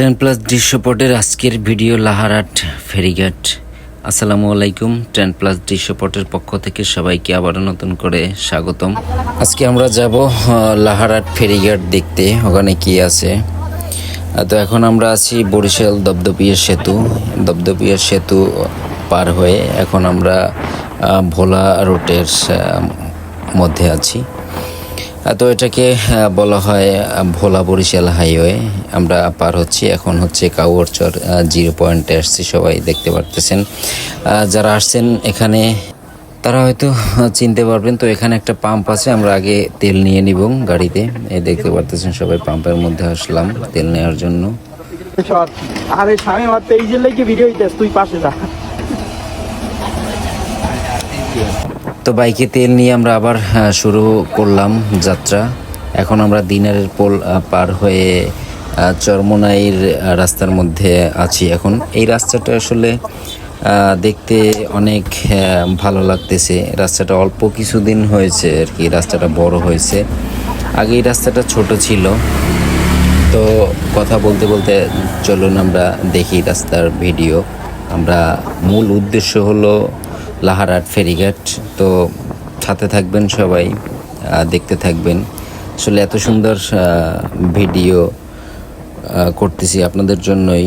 Ten plus দৃশ্যপটের আজকের video লাহারাট ফেরিঘাট। আসসালামু আলাইকুম টেন প্লাস দৃশ্যপটের পক্ষ থেকে সবাইকে আবার নতুন করে স্বাগতম। আজকে আমরা যাব লাহারাট ফেরিঘাট দেখতে, ওখানে কি আছে? তো এখন আমরা আছি বরিশাল দপদপিয়া সেতু। দপদপিয়া সেতু পার হয়ে এখন আমরা ভোলা রুটের মধ্যে আছি। তো এটাকে বলা হয় ভোলা বরিশাল হাইওয়ে। আমরা পার হচ্ছি, এখন হচ্ছে কাউয়ারচর জিরো পয়েন্টে আসছি, সবাই দেখতে পারতেছেন। যারা আসছেন এখানে, তারা হয়তো চিনতে পারবেন, তো এখানে একটা পাম্প আছে, আমরা আগে তেল নিয়ে নিব গাড়িতে। এই দেখতে পারতেছেন, সবাই পাম্পের মধ্যে আসলাম তেল নেওয়ার জন্য। ভিডিও তো বাইকে তেল নিয়ে আমরা আবার শুরু করলাম যাত্রা। এখন আমরা দিনারের পোল পার হয়ে চরমোনাইয়ের রাস্তার মধ্যে আছি এখন। এই রাস্তাটা আসলে দেখতে অনেক ভালো লাগতেছে। রাস্তাটা অল্প কিছুদিন হয়েছে আর কি, রাস্তাটা বড় হয়েছে। আগে এই রাস্তাটা ছোট ছিল। তো কথা বলতে বলতে চলুন আমরা দেখি রাস্তার ভিডিও। আমরা মূল উদ্দেশ্য হলো লাহারাট ফেরিঘাট। তো সাথে থাকবেন সবাই দেখতে থাকবেন। আসলে এত সুন্দর ভিডিও করতেছি আপনাদের জন্যই,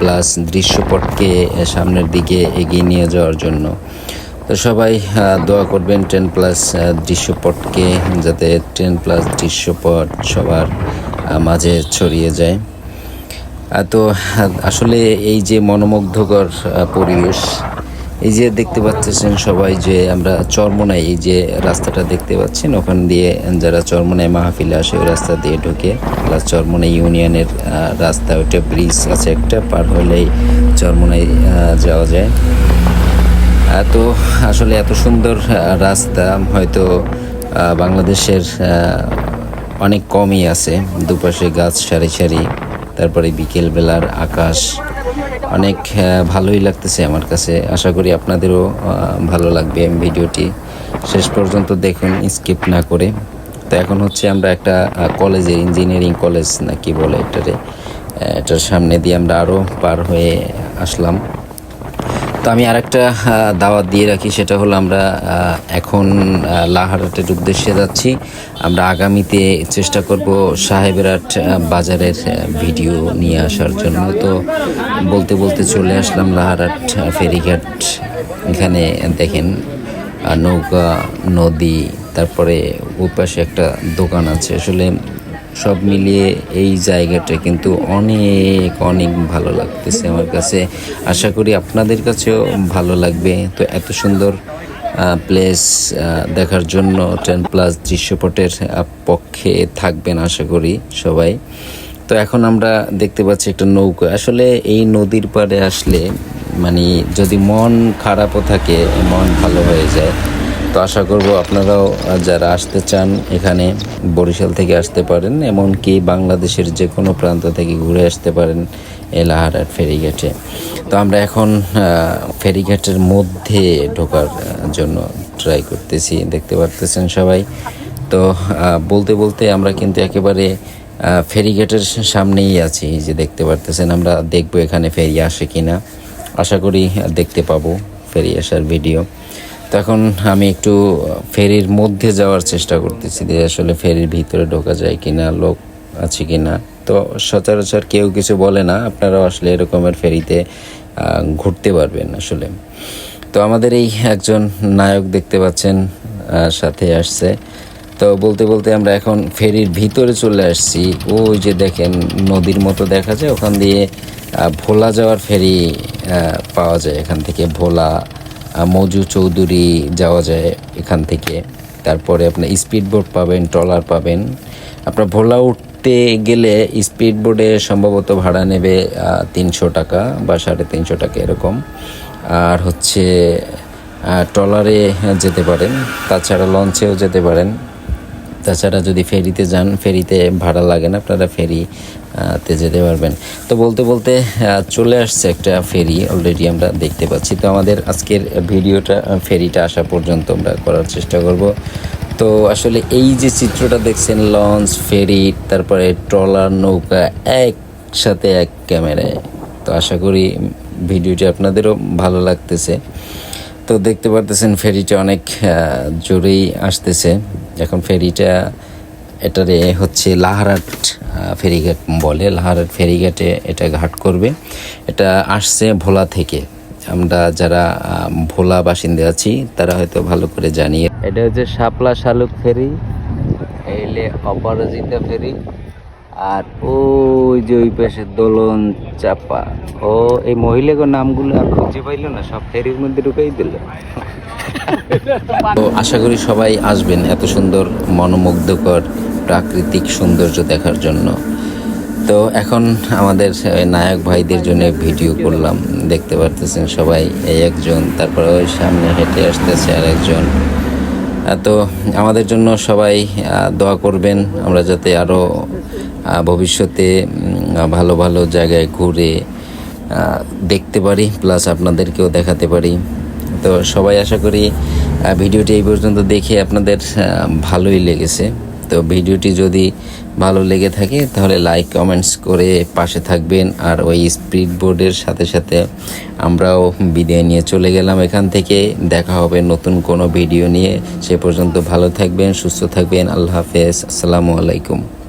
প্লাস দৃশ্যপটকে সামনের দিকে এগিয়ে নিয়ে যাওয়ার জন্য। তো সবাই দোয়া করবেন টেন প্লাস দৃশ্যপটকে, যাতে টেন প্লাস দৃশ্যপট সবার মাঝে ছড়িয়ে যায়। তো আসলে এই যে মনোমুগ্ধকর পরিবেশ এই যে দেখতে পাচ্ছেন সবাই যে আমরা চরমোনাই এই যে রাস্তাটা দেখতে পাচ্ছেন ওখান দিয়ে যারা চরমোনাই মাহফিলে আসে ওই রাস্তা দিয়ে ঢুকে প্লাস চরমোনাই ইউনিয়নের রাস্তা ওইটা ব্রিজ আছে একটা পার হলেই চরমোনাই যাওয়া যায়। আহ, তো আসলে এত সুন্দর রাস্তা হয়তো বাংলাদেশের অনেক কমই আছে। দুপাশে গাছ সারি সারি তারপরে বিকেলবেলার আকাশ অনেক ভালোই লাগতেছে আমার কাছে। আশা করি আপনাদেরও ভালো লাগবে ভিডিওটি। শেষ পর্যন্ত দেখুন, স্কিপ না করে। তো এখন হচ্ছে আমরা একটা কলেজে, ইঞ্জিনিয়ারিং কলেজ না কি বলে এটারে এটার সামনে দিয়ে আমরা আরও পার হয়ে আসলাম। তো আমি আরেকটা দাওয়াত দিয়ে রাখি সেটা হলো আমরা এখন আহ, লাহারাটের উদ্দেশ্যে যাচ্ছি। আমরা আগামীতে চেষ্টা করব সাহেবেরাট আহ, বাজারের ভিডিও নিয়ে আসার জন্য। তো বলতে বলতে চলে আসলাম লাহারাট আহ, ফেরিঘাট। এখানে দেখেন নৌকা নদী তারপরে ওই পাশে একটা দোকান আছে। আসলে সব মিলিয়ে এই জায়গাটা কিন্তু অনেক অনেক ভালো লাগতেছে আমার কাছে। আশা করি আপনাদের কাছেও ভালো লাগবে। তো এত সুন্দর প্লেস দেখার জন্য টেন প্লাস দৃশ্যপটের পক্ষে থাকবেন আশা করি সবাই। তো এখন আমরা দেখতে পাচ্ছি একটা নৌকা। আসলে এই নদীর পাড়ে আসলে মানে যদি মন খারাপও থাকে, মন ভালো হয়ে যায় তো আশা করব আপনারাও যারা আসতে চান এখানে বরিশাল থেকে আসতে পারেন, এমনকি বাংলাদেশের যে কোনো প্রান্ত থেকে ঘুরে আসতে পারেন এলাহারাট ফেরিঘাটে। তো আমরা এখন ফেরিঘাটের মধ্যে ঢোকার জন্য ট্রাই করতেছি, দেখতে পারতেছেন সবাই। তো বলতে বলতে আমরা কিন্তু একেবারে ফেরিঘাটের সামনেই আছি যে দেখতে পারতেছেন আমরা, দেখব এখানে ফেরি আসে কিনা। আশা করি দেখতে পাবো ফেরি আসার ভিডিও তো এখন আমি একটু, ফেরির মধ্যে যাওয়ার চেষ্টা করতেছি যে আসলে ফেরির ভিতরে ঢোকা যায় কিনা, লোক আছে কিনা। তো সচরাচর কেউ কিছু বলে না, আপনারাও আসলে এরকমের ফেরিতে ঘুরতে পারবেন আসলে। তো আমাদের এই একজন নায়ক দেখতে পাচ্ছেন সাথে আসছে। তো বলতে বলতে আমরা এখন ফেরির ভিতরে চলে আসছি। ওই যে দেখেন, নদীর মতো দেখা যায়, ওখান দিয়ে ভোলা যাওয়ার ফেরি পাওয়া যায়। এখান থেকে ভোলা মজু চৌধুরী যাওয়া যায় এখান থেকে। তারপরে আপনার স্পিড বোট পাবেন, ট্রলার পাবেন। আপনার ভোলা উঠতে গেলে স্পিড বোটে সম্ভবত ভাড়া নেবে তিনশো টাকা বা সাড়ে তিনশো টাকা এরকম। আর হচ্ছে ট্রলারে যেতে পারেন, তাছাড়া লঞ্চেও যেতে পারেন। তাছাড়া যদি ফেরিতে যান, ফেরিতে ভাড়া লাগে না, আপনারা ফেরি তে যেতে পারবেন। তো বলতে বলতে চলে আসছে একটা ফেরি অলরেডি আমরা দেখতে পাচ্ছি। তো আমাদের আজকের ভিডিওটা ফেরিটা আসা পর্যন্ত আমরা করার চেষ্টা করব। তো আসলে এই যে চিত্রটা দেখছেন লঞ্চ ফেরি, তারপরে ট্রলার, নৌকা, একসাথে এক ক্যামেরায়। তো আশা করি ভিডিওটি আপনাদেরও ভালো লাগতেছে। তো দেখতে পারতেছেন ফেরিটা অনেক জোরেই আসতেছে। এখন ফেরিটা এটারে হচ্ছে লাহারাট ফেরিঘাট বলে। লাহারাট ফেরিঘাটে এটা ঘাট করবে। এটা আসছে ভোলা থেকে। আমরা যারা ভোলা বাসিন্দা আছি, তারা হয়তো ভালো করে জানি। এটা হচ্ছে শাপলা শালুক ফেরি এইলে অপরাজিতা ফেরি, আর ওই যে ওই পাশে দোলন, চাপা। ও, এই মহিলাগো নামগুলো আর খুঁজে পাইলো না, সব ফেরির মধ্যে ঢুকাই দিল। তো আশা করি সবাই আসবেন এত সুন্দর, মনোমুগ্ধকর, প্রাকৃতিক সৌন্দর্য দেখার জন্য। তো এখন আমাদের নায়ক ভাইদের জন্য ভিডিও করলাম। দেখতে পারতেছেন সবাই, এই একজন, তারপরে ওই সামনে হেঁটে আসতেছে আর একজন তো আমাদের জন্য সবাই দোয়া করবেন। আমরা যাতে আরও ভবিষ্যতে ভালো ভালো জায়গায় ঘুরে দেখতে পারি প্লাস আপনাদেরকেও দেখাতে পারি। তো সবাই আশা করি ভিডিওটি এই পর্যন্ত দেখে আপনাদের ভালোই লেগেছে। তো ভিডিওটি যদি ভালো লেগে থাকে, তাহলে লাইক কমেন্টস করে পাশে থাকবেন। আর ওই স্পিড বোর্ডের সাথে সাথে আমরাও বিদায় নিয়ে চলে গেলাম এখান থেকে। দেখা হবে নতুন কোনো ভিডিও নিয়ে। সে পর্যন্ত ভালো থাকবেন, সুস্থ থাকবেন। আল্লাহ হাফেজ। আসসালামু আলাইকুম।